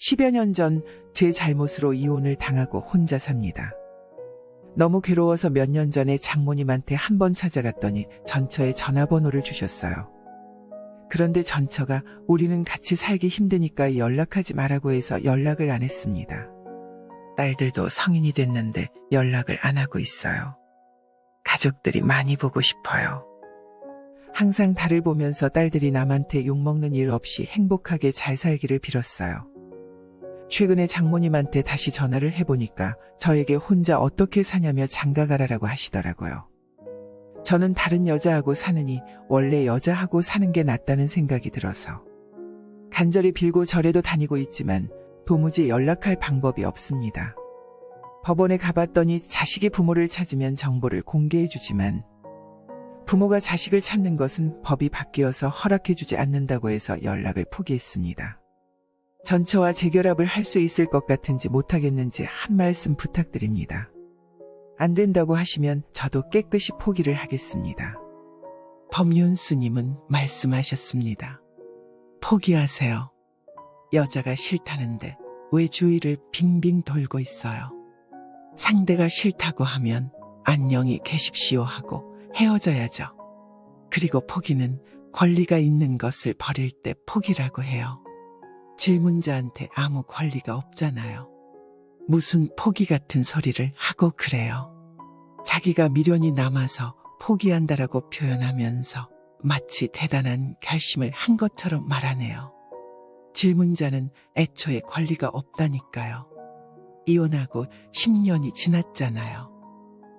10여 년 전 제 잘못으로 이혼을 당하고 혼자 삽니다. 너무 괴로워서 몇 년 전에 장모님한테 한 번 찾아갔더니 전처의 전화번호를 주셨어요. 그런데 전처가 우리는 같이 살기 힘드니까 연락하지 말라고 해서 연락을 안 했습니다. 딸들도 성인이 됐는데 연락을 안 하고 있어요. 가족들이 많이 보고 싶어요. 항상 달을 보면서 딸들이 남한테 욕먹는 일 없이 행복하게 잘 살기를 빌었어요. 최근에 장모님한테 다시 전화를 해보니까 저에게 혼자 어떻게 사냐며 장가가라라고 하시더라고요. 저는 다른 여자하고 사느니 원래 여자하고 사는 게 낫다는 생각이 들어서 간절히 빌고 절에도 다니고 있지만 도무지 연락할 방법이 없습니다. 법원에 가봤더니 자식이 부모를 찾으면 정보를 공개해주지만 부모가 자식을 찾는 것은 법이 바뀌어서 허락해주지 않는다고 해서 연락을 포기했습니다. 전처와 재결합을 할 수 있을 것 같은지 못하겠는지 한 말씀 부탁드립니다. 안 된다고 하시면 저도 깨끗이 포기를 하겠습니다. 법륜 스님은 말씀하셨습니다. 포기하세요. 여자가 싫다는데 왜 주위를 빙빙 돌고 있어요? 상대가 싫다고 하면 안녕히 계십시오 하고 헤어져야죠. 그리고 포기는 권리가 있는 것을 버릴 때 포기라고 해요. 질문자한테 아무 권리가 없잖아요. 무슨 포기 같은 소리를 하고 그래요. 자기가 미련이 남아서 포기한다라고 표현하면서 마치 대단한 결심을 한 것처럼 말하네요. 질문자는 애초에 권리가 없다니까요. 이혼하고 10년이 지났잖아요.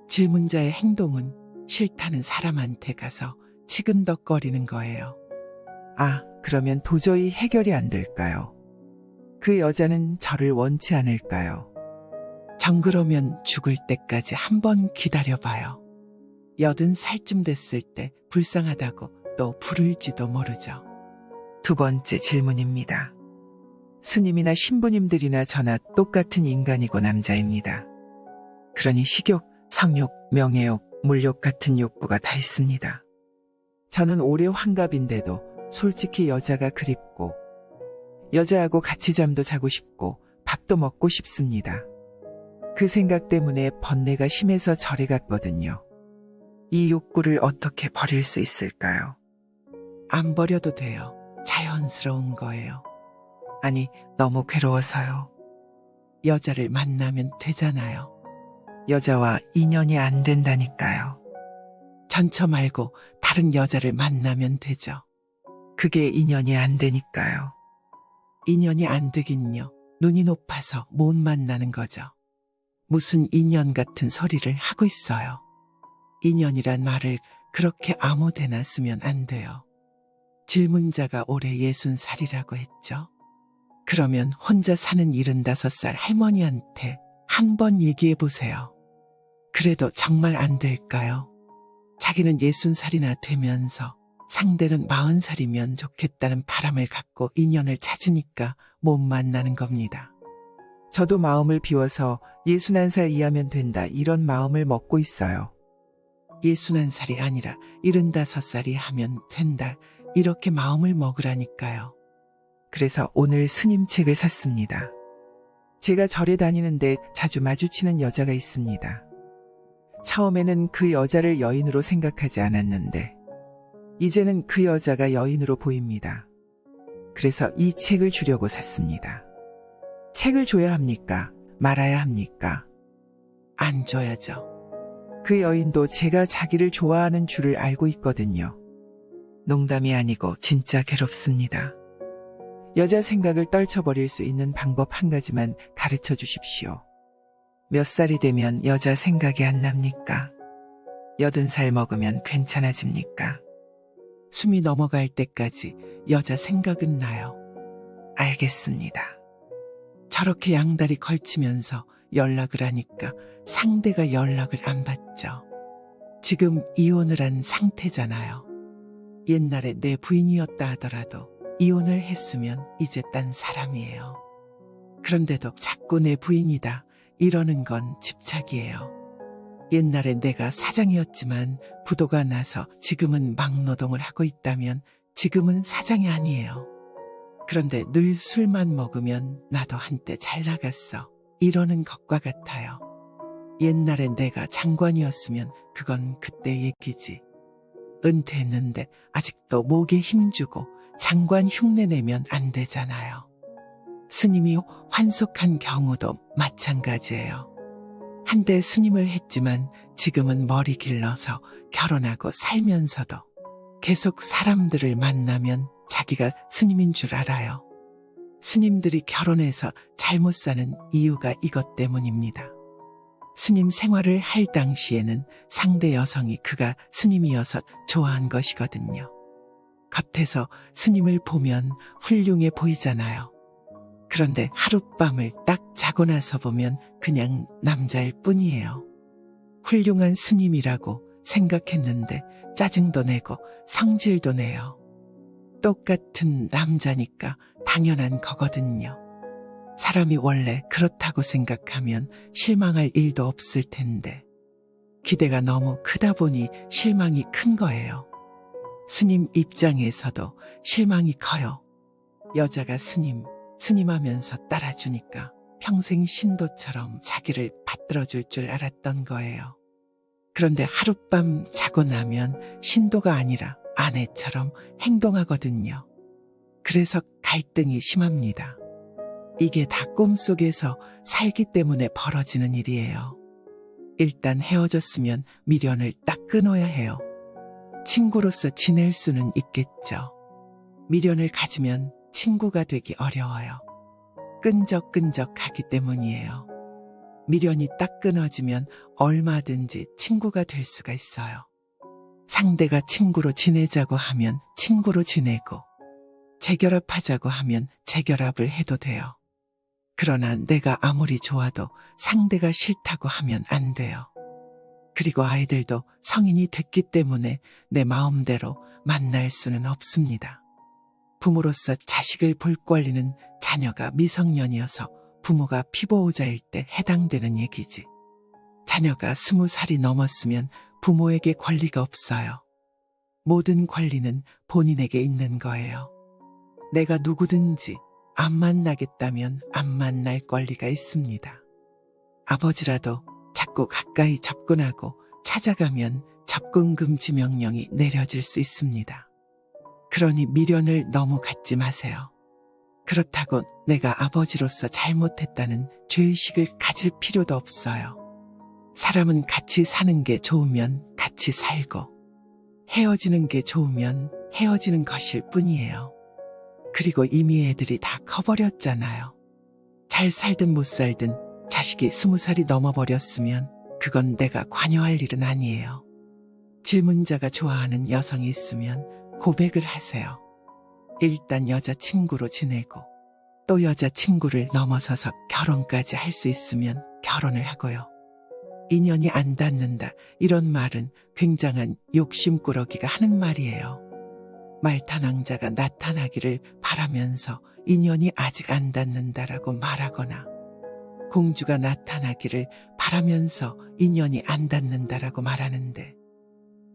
질문자의 행동은 싫다는 사람한테 가서 치근덕거리는 거예요. 아, 그러면 도저히 해결이 안 될까요? 그 여자는 저를 원치 않을까요? 정 그러면 죽을 때까지 한 번 기다려봐요. 여든 살쯤 됐을 때 불쌍하다고 또 부를지도 모르죠. 두 번째 질문입니다. 스님이나 신부님들이나 저나 똑같은 인간이고 남자입니다. 그러니 식욕, 성욕, 명예욕, 물욕 같은 욕구가 다 있습니다. 저는 올해 환갑인데도 솔직히 여자가 그립고 여자하고 같이 잠도 자고 싶고 밥도 먹고 싶습니다. 그 생각 때문에 번뇌가 심해서 절에 갔거든요. 이 욕구를 어떻게 버릴 수 있을까요? 안 버려도 돼요. 자연스러운 거예요. 아니, 너무 괴로워서요. 여자를 만나면 되잖아요. 여자와 인연이 안 된다니까요. 전처 말고 다른 여자를 만나면 되죠. 그게 인연이 안 되니까요. 인연이 안 되긴요. 눈이 높아서 못 만나는 거죠. 무슨 인연 같은 소리를 하고 있어요. 인연이란 말을 그렇게 아무데나 쓰면 안 돼요. 질문자가 올해 예순 살이라고 했죠. 그러면 혼자 사는 75살 할머니한테 한 번 얘기해 보세요. 그래도 정말 안 될까요? 자기는 60살이나 되면서 상대는 40살이면 좋겠다는 바람을 갖고 인연을 찾으니까 못 만나는 겁니다. 저도 마음을 비워서 61살 이하면 된다 이런 마음을 먹고 있어요. 61살이 아니라 75살이 하면 된다 이렇게 마음을 먹으라니까요. 그래서 오늘 스님 책을 샀습니다. 제가 절에 다니는데 자주 마주치는 여자가 있습니다. 처음에는 그 여자를 여인으로 생각하지 않았는데, 이제는 그 여자가 여인으로 보입니다. 그래서 이 책을 주려고 샀습니다. 책을 줘야 합니까? 말아야 합니까? 안 줘야죠. 그 여인도 제가 자기를 좋아하는 줄을 알고 있거든요. 농담이 아니고 진짜 괴롭습니다. 여자 생각을 떨쳐버릴 수 있는 방법 한 가지만 가르쳐 주십시오. 몇 살이 되면 여자 생각이 안 납니까? 여든 살 먹으면 괜찮아집니까? 숨이 넘어갈 때까지 여자 생각은 나요. 알겠습니다. 저렇게 양다리 걸치면서 연락을 하니까 상대가 연락을 안 받죠. 지금 이혼을 한 상태잖아요. 옛날에 내 부인이었다 하더라도 이혼을 했으면 이제 딴 사람이에요. 그런데도 자꾸 내 부인이다 이러는 건 집착이에요. 옛날에 내가 사장이었지만 부도가 나서 지금은 막노동을 하고 있다면 지금은 사장이 아니에요. 그런데 늘 술만 먹으면 나도 한때 잘 나갔어. 이러는 것과 같아요. 옛날에 내가 장관이었으면 그건 그때 얘기지. 은퇴했는데 아직도 목에 힘주고 장관 흉내 내면 안 되잖아요. 스님이 환속한 경우도 마찬가지예요. 한때 스님을 했지만 지금은 머리 길러서 결혼하고 살면서도 계속 사람들을 만나면 자기가 스님인 줄 알아요. 스님들이 결혼해서 잘못 사는 이유가 이것 때문입니다. 스님 생활을 할 당시에는 상대 여성이 그가 스님이어서 좋아한 것이거든요. 겉에서 스님을 보면 훌륭해 보이잖아요. 그런데 하룻밤을 딱 자고 나서 보면 그냥 남자일 뿐이에요. 훌륭한 스님이라고 생각했는데 짜증도 내고 성질도 내요. 똑같은 남자니까 당연한 거거든요. 사람이 원래 그렇다고 생각하면 실망할 일도 없을 텐데 기대가 너무 크다 보니 실망이 큰 거예요. 스님 입장에서도 실망이 커요. 여자가 스님, 스님하면서 따라주니까 평생 신도처럼 자기를 받들어줄 줄 알았던 거예요. 그런데 하룻밤 자고 나면 신도가 아니라 아내처럼 행동하거든요. 그래서 갈등이 심합니다. 이게 다 꿈속에서 살기 때문에 벌어지는 일이에요. 일단 헤어졌으면 미련을 딱 끊어야 해요. 친구로서 지낼 수는 있겠죠. 미련을 가지면 친구가 되기 어려워요. 끈적끈적하기 때문이에요. 미련이 딱 끊어지면 얼마든지 친구가 될 수가 있어요. 상대가 친구로 지내자고 하면 친구로 지내고, 재결합하자고 하면 재결합을 해도 돼요. 그러나 내가 아무리 좋아도 상대가 싫다고 하면 안 돼요. 그리고 아이들도 성인이 됐기 때문에 내 마음대로 만날 수는 없습니다. 부모로서 자식을 볼 권리는 자녀가 미성년이어서 부모가 피보호자일 때 해당되는 얘기지. 자녀가 스무 살이 넘었으면 부모에게 권리가 없어요. 모든 권리는 본인에게 있는 거예요. 내가 누구든지 안 만나겠다면 안 만날 권리가 있습니다. 아버지라도 자꾸 가까이 접근하고 찾아가면 접근 금지 명령이 내려질 수 있습니다. 그러니 미련을 너무 갖지 마세요. 그렇다고 내가 아버지로서 잘못했다는 죄의식을 가질 필요도 없어요. 사람은 같이 사는 게 좋으면 같이 살고 헤어지는 게 좋으면 헤어지는 것일 뿐이에요. 그리고 이미 애들이 다 커버렸잖아요. 잘 살든 못 살든 자식이 스무 살이 넘어버렸으면 그건 내가 관여할 일은 아니에요. 질문자가 좋아하는 여성이 있으면 고백을 하세요. 일단 여자친구로 지내고 또 여자친구를 넘어서서 결혼까지 할 수 있으면 결혼을 하고요. 인연이 안 닿는다. 이런 말은 굉장한 욕심꾸러기가 하는 말이에요. 말타낭자가 나타나기를 바라면서 인연이 아직 안 닿는다라고 말하거나 공주가 나타나기를 바라면서 인연이 안 닿는다라고 말하는데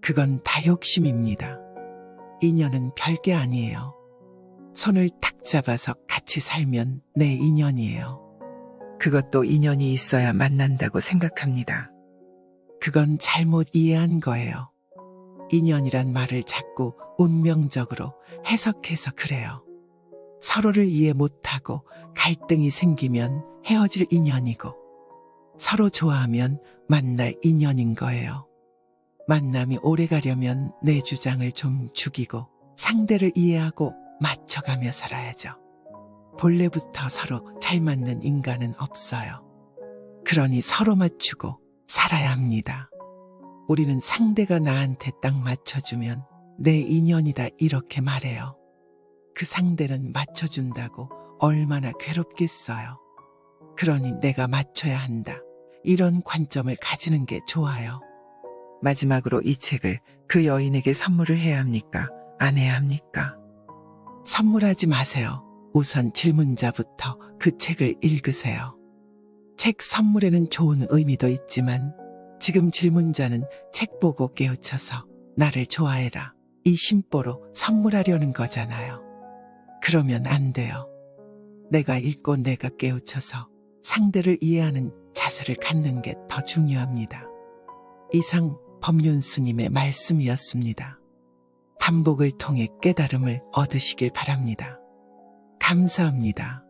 그건 다 욕심입니다. 인연은 별게 아니에요. 손을 탁 잡아서 같이 살면 내 인연이에요. 그것도 인연이 있어야 만난다고 생각합니다. 그건 잘못 이해한 거예요. 인연이란 말을 자꾸 운명적으로 해석해서 그래요. 서로를 이해 못하고 갈등이 생기면 헤어질 인연이고 서로 좋아하면 만날 인연인 거예요. 만남이 오래 가려면 내 주장을 좀 죽이고 상대를 이해하고 맞춰가며 살아야죠. 본래부터 서로 잘 맞는 인간은 없어요. 그러니 서로 맞추고 살아야 합니다. 우리는 상대가 나한테 딱 맞춰주면 내 인연이다 이렇게 말해요. 그 상대는 맞춰준다고 얼마나 괴롭겠어요. 그러니 내가 맞춰야 한다. 이런 관점을 가지는 게 좋아요. 마지막으로 이 책을 그 여인에게 선물을 해야 합니까? 안 해야 합니까? 선물하지 마세요. 우선 질문자부터 그 책을 읽으세요. 책 선물에는 좋은 의미도 있지만 지금 질문자는 책 보고 깨우쳐서 나를 좋아해라. 이 심보로 선물하려는 거잖아요. 그러면 안 돼요. 내가 읽고 내가 깨우쳐서 상대를 이해하는 자세를 갖는 게 더 중요합니다. 이상 법륜 스님의 말씀이었습니다. 반복을 통해 깨달음을 얻으시길 바랍니다. 감사합니다.